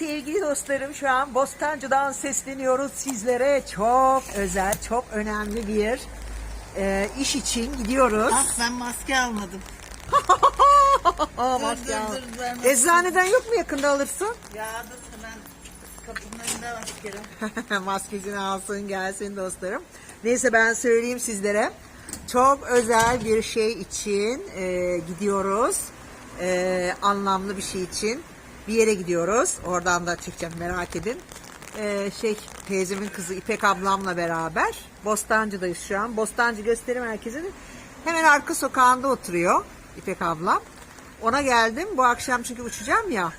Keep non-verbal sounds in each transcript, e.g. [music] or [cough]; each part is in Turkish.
dostlarım şu an Bostancı'dan sesleniyoruz sizlere. Çok özel, çok önemli bir e, iş için gidiyoruz. Ah ben maske almadım. [laughs] Dur, maske dur, al. dur, ben- Eczaneden yok mu yakında alırsın? Ya dur ben kapının önünde maskerim. [laughs] Maskesini alsın gelsin dostlarım. Neyse ben söyleyeyim sizlere. Çok özel bir şey için e, gidiyoruz. E, anlamlı bir şey için. Bir yere gidiyoruz. Oradan da çekeceğim merak edin. E, şey teyzemin kızı İpek ablamla beraber. Bostancı'dayız şu an. Bostancı gösteri merkezinin hemen arka sokağında oturuyor İpek ablam. Ona geldim. Bu akşam çünkü uçacağım ya.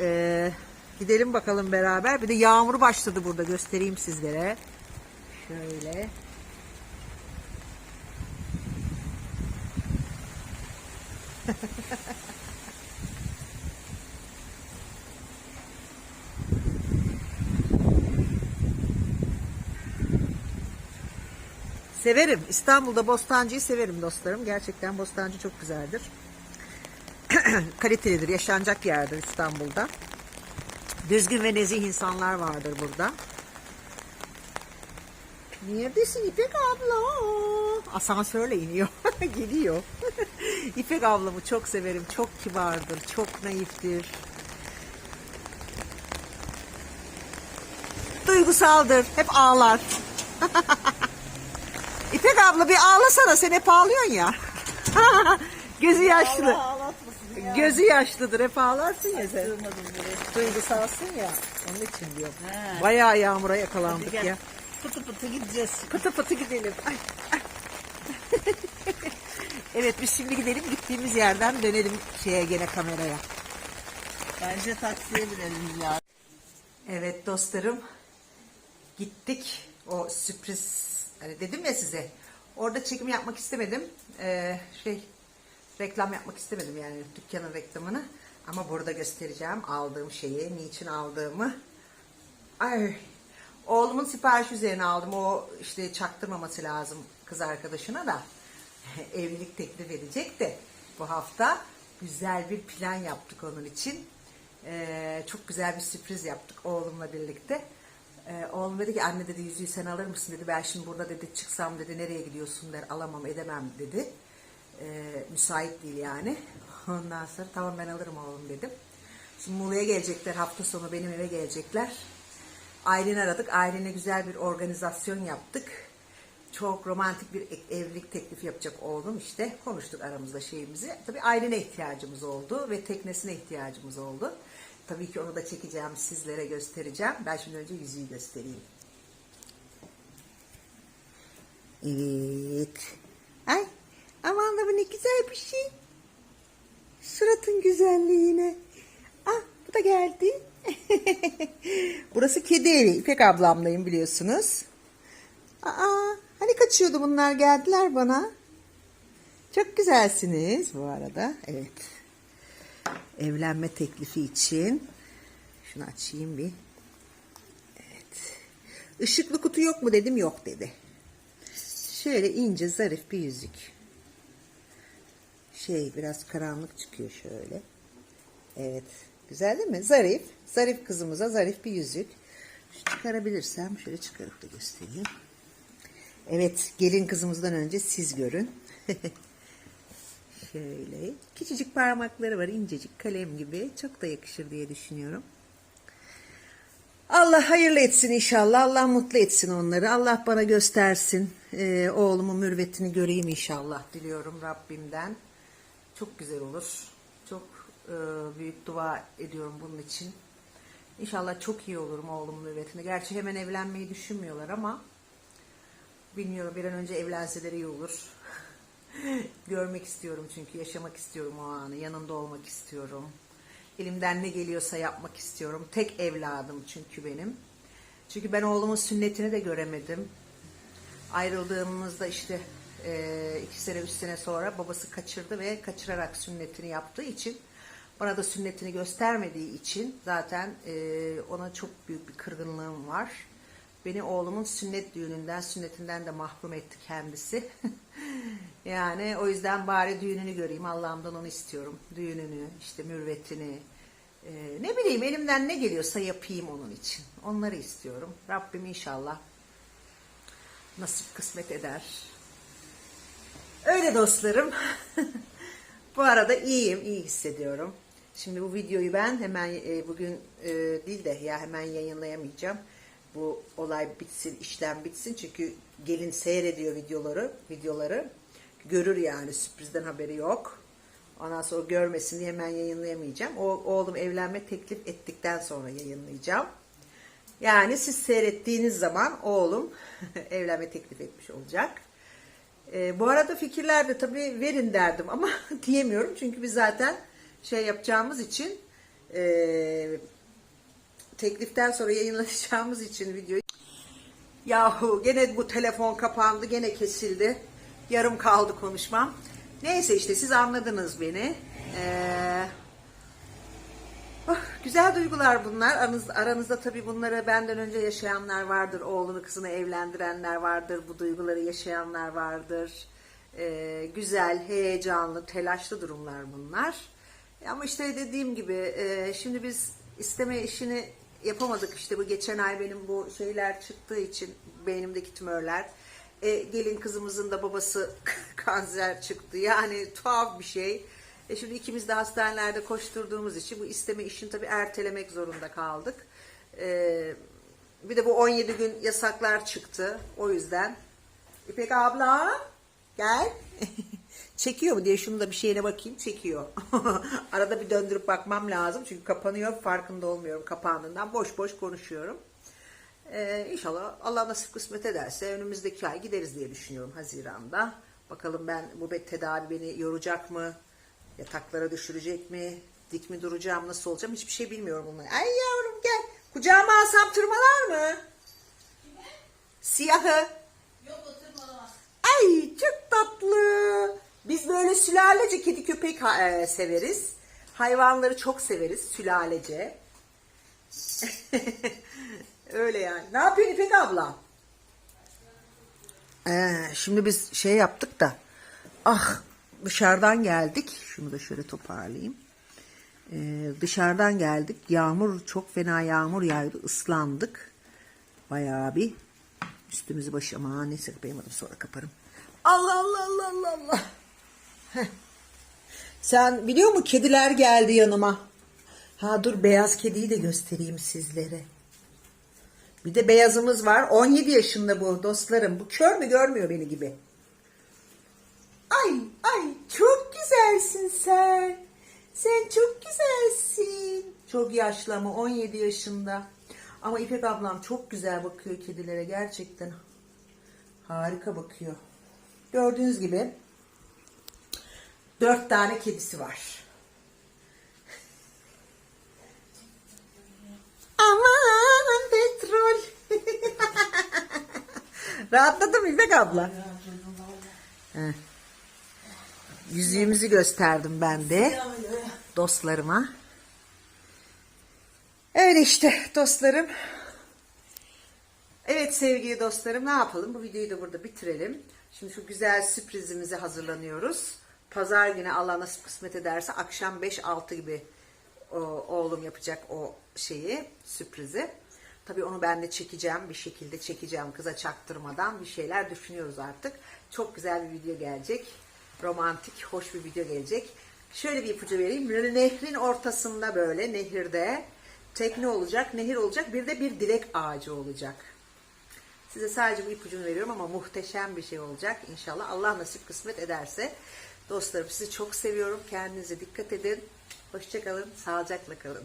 E, gidelim bakalım beraber. Bir de yağmur başladı burada göstereyim sizlere. Şöyle. [laughs] Severim. İstanbul'da Bostancı'yı severim dostlarım. Gerçekten Bostancı çok güzeldir. [clears throat] Kalitelidir. Yaşanacak yerdir İstanbul'da. Düzgün ve nezih insanlar vardır burada. Neredesin İpek abla? Asansörle iniyor. [laughs] Geliyor. [laughs] İpek ablamı çok severim. Çok kibardır. Çok naiftir. Duygusaldır. Hep ağlar. [laughs] İpek abla bir ağlasana. Sen hep ağlıyorsun ya. [laughs] Gözü yaşlı. Ya. Gözü yaşlıdır. Hep ağlarsın ya sen. Duygusalsın ya. Onun için diyorum. He. Bayağı yağmura yakalandık ya. Pıtı pıtı gideceğiz. Pıtı pıtı gidelim. Ay, ay. [laughs] evet biz şimdi gidelim gittiğimiz yerden dönelim şeye gene kameraya. Bence taksiye binelim ya. Evet dostlarım gittik o sürpriz hani dedim ya size orada çekim yapmak istemedim. Ee, şey reklam yapmak istemedim yani dükkanın reklamını. Ama burada göstereceğim aldığım şeyi niçin aldığımı. Ay oğlumun sipariş üzerine aldım. O işte çaktırmaması lazım kız arkadaşına da. [laughs] Evlilik teklif edecek de bu hafta güzel bir plan yaptık onun için. Ee, çok güzel bir sürpriz yaptık oğlumla birlikte. Ee, oğlum dedi ki anne dedi yüzüğü sen alır mısın dedi. Ben şimdi burada dedi çıksam dedi nereye gidiyorsun der alamam edemem dedi. Ee, müsait değil yani. [laughs] Ondan sonra tamam ben alırım oğlum dedim. Şimdi Muğla'ya gelecekler hafta sonu benim eve gelecekler. Aileni aradık. Ailene güzel bir organizasyon yaptık. Çok romantik bir evlilik teklifi yapacak oğlum işte. Konuştuk aramızda şeyimizi. Tabii ailene ihtiyacımız oldu ve teknesine ihtiyacımız oldu. Tabii ki onu da çekeceğim, sizlere göstereceğim. Ben şimdi önce yüzüğü göstereyim. Evet. Ay aman da bu ne güzel bir şey. Suratın güzelliğine. Ah bu da geldi. [laughs] Burası kedi evi. İpek ablamlayım biliyorsunuz. Aa, hani kaçıyordu bunlar geldiler bana. Çok güzelsiniz bu arada. Evet. Evlenme teklifi için. Şunu açayım bir. Evet. Işıklı kutu yok mu dedim yok dedi. Şöyle ince zarif bir yüzük. Şey biraz karanlık çıkıyor şöyle. Evet. Güzel değil mi? Zarif. Zarif kızımıza zarif bir yüzük. Şu çıkarabilirsem şöyle çıkarıp da göstereyim. Evet, gelin kızımızdan önce siz görün. [laughs] Şöyle. Küçücük parmakları var, incecik kalem gibi. Çok da yakışır diye düşünüyorum. Allah hayırlı etsin inşallah. Allah mutlu etsin onları. Allah bana göstersin. Ee, oğlumun mürvetini göreyim inşallah diliyorum Rabbimden. Çok güzel olur. Çok e, büyük dua ediyorum bunun için. İnşallah çok iyi olurum oğlumun mürvetini. Gerçi hemen evlenmeyi düşünmüyorlar ama Bilmiyorum bir an önce evlenseler iyi olur. [laughs] Görmek istiyorum çünkü yaşamak istiyorum o anı. Yanında olmak istiyorum. Elimden ne geliyorsa yapmak istiyorum. Tek evladım çünkü benim. Çünkü ben oğlumun sünnetini de göremedim. Ayrıldığımızda işte e, iki sene üç sene sonra babası kaçırdı ve kaçırarak sünnetini yaptığı için bana da sünnetini göstermediği için zaten e, ona çok büyük bir kırgınlığım var. Beni oğlumun sünnet düğününden, sünnetinden de mahrum etti kendisi. [laughs] yani o yüzden bari düğününü göreyim. Allah'ımdan onu istiyorum. Düğününü, işte mürvetini, Ee, ne bileyim elimden ne geliyorsa yapayım onun için. Onları istiyorum. Rabbim inşallah nasip kısmet eder. Öyle dostlarım. [laughs] bu arada iyiyim, iyi hissediyorum. Şimdi bu videoyu ben hemen e, bugün e, değil de ya hemen yayınlayamayacağım. Bu olay bitsin, işlem bitsin çünkü gelin seyrediyor videoları, videoları. Görür yani sürprizden haberi yok. Ondan sonra görmesin diye hemen yayınlayamayacağım. O oğlum evlenme teklif ettikten sonra yayınlayacağım. Yani siz seyrettiğiniz zaman oğlum [laughs] evlenme teklif etmiş olacak. Ee, bu arada fikirler de tabii verin derdim ama [laughs] diyemiyorum. Çünkü biz zaten şey yapacağımız için e, tekliften sonra yayınlayacağımız için videoyu Yahu gene bu telefon kapandı gene kesildi. Yarım kaldı konuşmam. Neyse işte siz anladınız beni. Ee, oh, güzel duygular bunlar. Aranızda, aranızda tabii bunları benden önce yaşayanlar vardır. Oğlunu kızını evlendirenler vardır. Bu duyguları yaşayanlar vardır. Ee, güzel, heyecanlı, telaşlı durumlar bunlar. Ama işte dediğim gibi e, şimdi biz isteme işini yapamadık. İşte bu geçen ay benim bu şeyler çıktığı için beynimdeki tümörler. E, gelin kızımızın da babası [laughs] kanser çıktı. Yani tuhaf bir şey. E şimdi ikimiz de hastanelerde koşturduğumuz için bu isteme işini tabii ertelemek zorunda kaldık. E, bir de bu 17 gün yasaklar çıktı. O yüzden. İpek abla gel. [laughs] Çekiyor mu diye şunu da bir şeyine bakayım. Çekiyor. [laughs] Arada bir döndürüp bakmam lazım. Çünkü kapanıyor. Farkında olmuyorum kapandığından. Boş boş konuşuyorum. Ee, inşallah Allah nasip kısmet ederse önümüzdeki ay gideriz diye düşünüyorum Haziran'da. Bakalım ben bu tedavi beni yoracak mı? Yataklara düşürecek mi? Dik mi duracağım? Nasıl olacağım? Hiçbir şey bilmiyorum bunları. Ay yavrum gel. Kucağıma alsam tırmalar mı? Siyahı. Yok oturmalamaz. Ay çok tatlı. Biz böyle sülalece kedi köpek e, severiz. Hayvanları çok severiz sülalece. [laughs] Öyle yani. Ne yapıyorsun İpek abla? Ee, şimdi biz şey yaptık da ah dışarıdan geldik. Şunu da şöyle toparlayayım. Ee, dışarıdan geldik. Yağmur çok fena yağmur yağdı. ıslandık. Bayağı bir üstümüzü başı ama neyse kapayamadım sonra kaparım. Allah Allah Allah Allah Allah. Sen biliyor musun kediler geldi yanıma. Ha dur beyaz kediyi de göstereyim sizlere. Bir de beyazımız var. 17 yaşında bu dostlarım. Bu kör mü görmüyor beni gibi. Ay ay çok güzelsin sen. Sen çok güzelsin. Çok yaşlı ama 17 yaşında. Ama İpek ablam çok güzel bakıyor kedilere gerçekten. Harika bakıyor. Gördüğünüz gibi dört tane kedisi var. Aman petrol. [laughs] Rahatladın mı İpek abla? Yüzüğümüzü gösterdim ben de dostlarıma. Öyle işte dostlarım. Evet sevgili dostlarım ne yapalım? Bu videoyu da burada bitirelim. Şimdi şu güzel sürprizimize hazırlanıyoruz. Pazar günü Allah nasip kısmet ederse akşam 5-6 gibi o, oğlum yapacak o şeyi, sürprizi. Tabii onu ben de çekeceğim. Bir şekilde çekeceğim kıza çaktırmadan. Bir şeyler düşünüyoruz artık. Çok güzel bir video gelecek. Romantik, hoş bir video gelecek. Şöyle bir ipucu vereyim. Nehrin ortasında böyle nehirde tekne olacak, nehir olacak. Bir de bir dilek ağacı olacak. Size sadece bu ipucunu veriyorum ama muhteşem bir şey olacak inşallah. Allah nasip kısmet ederse. Dostlarım sizi çok seviyorum. Kendinize dikkat edin. Hoşçakalın. Sağlıcakla kalın.